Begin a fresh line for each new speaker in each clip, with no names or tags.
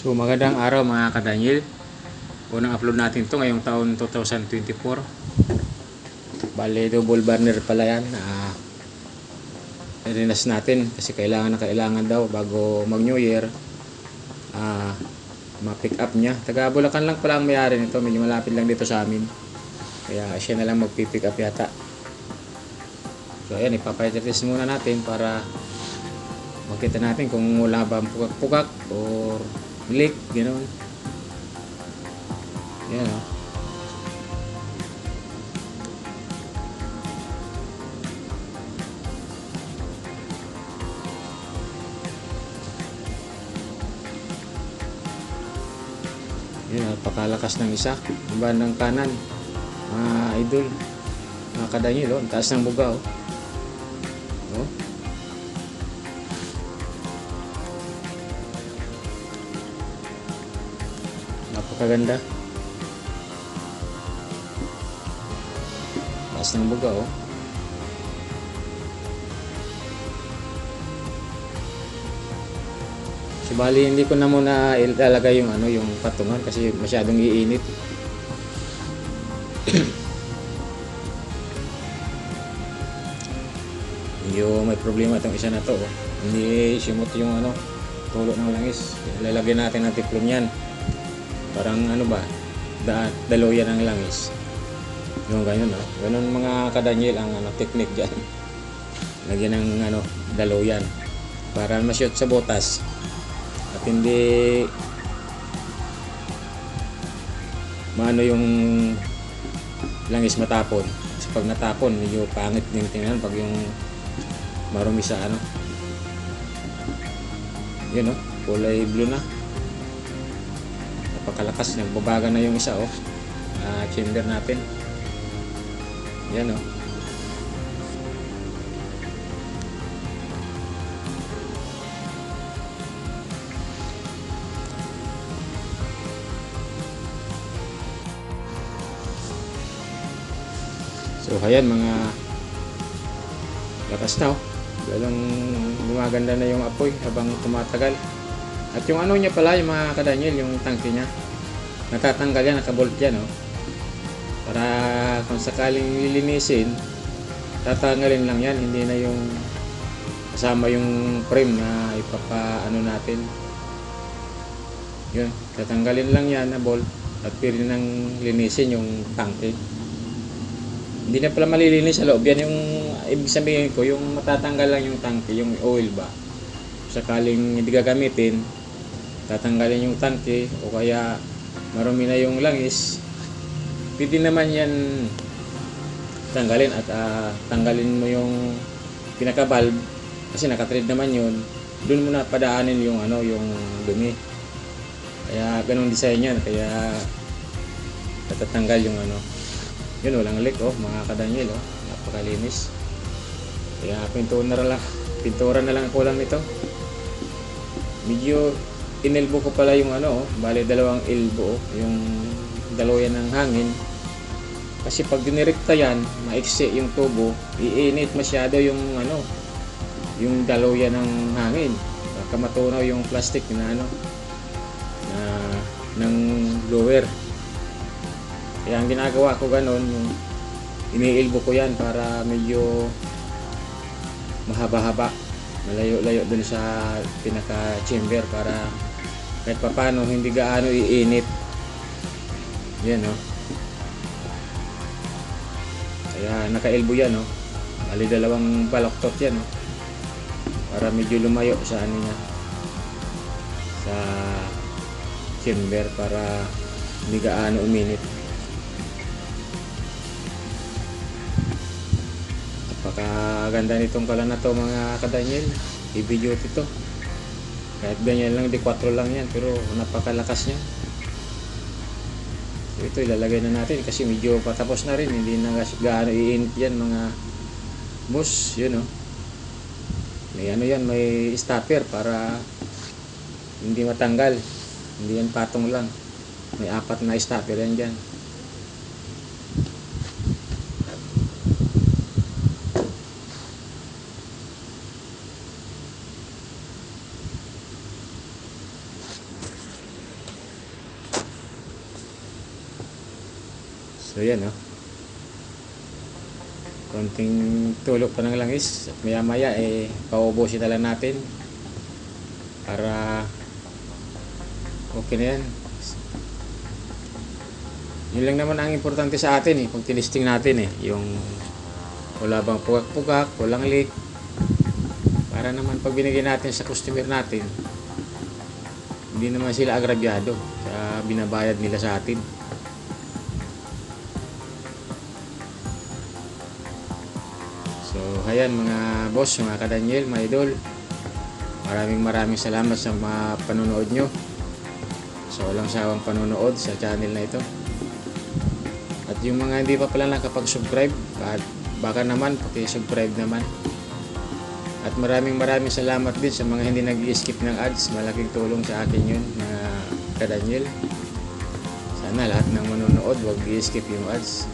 So magandang araw mga kadanyel. Unang upload natin to ngayong taon 2024. Bale double burner pala yan. Ah, Rinas natin kasi kailangan na kailangan daw bago mag New Year. Ah, ma-pick up niya. Taga Bulacan lang pala ang may-ari nito. Medyo malapit lang dito sa amin. Kaya siya na lang magpi-pick up yata. So ayan, ipapayatest muna natin para makita natin kung wala ba ang pugak-pugak or leak, gano'n. Yan o. Yan, napakalakas ng isa. Iba ng kanan. Mga idol. Mga kadanyil, oh. Ang taas ng buga, oh. Napakaganda. Taas ng buga, oh. Bali hindi ko na muna ilalagay yung ano yung patungan kasi masyadong iinit. Medyo may problema itong isa na to. Oh. Hindi simot yung ano, tulo ng langis. Lalagyan natin ng tiklon yan. Parang ano ba, da, daluyan ng langis. Yung ganyan, no? Ganun mga kadanyel ang ano, technique dyan. Lagyan ng ano, daluyan. Para ma-shoot sa botas. At hindi maano yung langis matapon. Kasi pag natapon, medyo pangit din tingnan pag yung marumi sa ano. Yun, no? Kulay blue na napakalakas. Nagbabaga na yung isa oh. Ah, chamber natin. Yan oh. So ayan mga lakas na oh. Lalong gumaganda na yung apoy habang tumatagal at yung ano niya pala, yung mga kadanyel, yung tangke niya. Natatanggal yan, nakabolt yan, oh. Para kung sakaling lilinisin, tatanggalin lang yan, hindi na yung kasama yung frame na ipapa ano natin. Yun, tatanggalin lang yan na bolt at pwede nang linisin yung tangke. Hindi na pala malilinis sa loob. Yan yung ibig sabihin ko, yung matatanggal lang yung tangke, yung oil ba. Sakaling hindi gagamitin, tatanggalin yung tangke o kaya marumi na yung langis pwede naman yan tanggalin at ah, tanggalin mo yung pinaka valve kasi nakatrade naman yun. Doon mo na padaanin yung ano yung dumi. Kaya ganong design yan kaya natatanggal yung ano. Yun walang leak oh mga kadanyel oh. Napakalinis. Kaya pintura na lang pintura na lang ang kulang nito. Medyo inelbo ko pala yung ano, bale dalawang elbow, oh, yung dalawayan ng hangin. Kasi pag dinirekta yan, maiksi yung tubo, iinit masyado yung ano, yung dalawayan ng hangin. Baka matunaw yung plastic na ano, na ng blower. Kaya ang ginagawa ko ganon, yung iniilbo ko yan para medyo mahaba-haba malayo-layo dun sa pinaka chamber para kahit papano hindi gaano iinit. Yan no kaya naka-elbow yan no bali dalawang baloktot yan no para medyo lumayo sa ano niya. Sa chamber para hindi gaano uminit. Napakaganda nitong pala na to mga kadanyel heavy duty to kahit ganyan lang, di 4 lang yan, pero napakalakas niya. So ito ilalagay na natin kasi medyo patapos na rin, hindi na gaano iinit yan mga boss, yun o. Oh. May ano yan, may stopper para hindi matanggal. Hindi yan patong lang. May apat na stopper yan dyan. So yan oh. Konting tulog pa ng langis at maya maya eh paubusin na natin para okay na yan. Yun lang naman ang importante sa atin eh, pag tilisting natin eh, yung wala bang pugak-pugak, walang leak. Para naman pag binigay natin sa customer natin, hindi naman sila agrabyado sa binabayad nila sa atin. Ayan mga boss, mga ka-Daniel, mga idol. Maraming maraming salamat sa mga panonood nyo. So, walang sawang panonood sa channel na ito. At yung mga hindi pa pala nakapag-subscribe, baka naman, paki-subscribe naman. At maraming maraming salamat din sa mga hindi nag-skip ng ads. Malaking tulong sa akin yun, mga ka-Daniel. Sana lahat ng manonood, wag i-skip yung ads.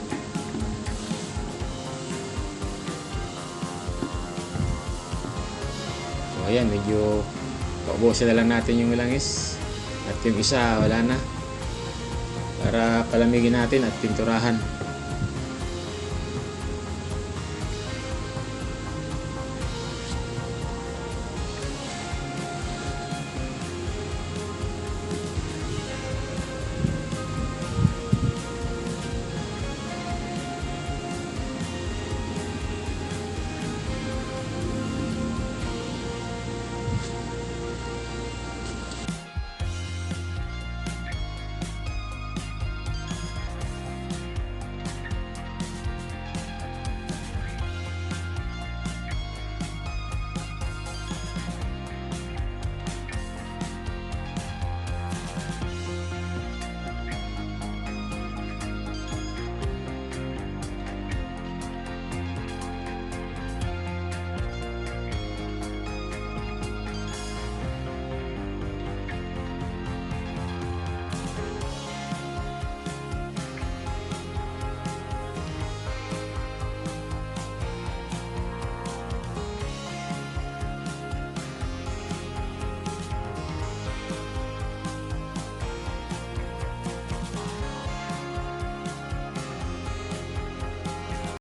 Ayan, medyo paubusin na lang natin yung langis. At yung isa, wala na. Para palamigin natin at pinturahan.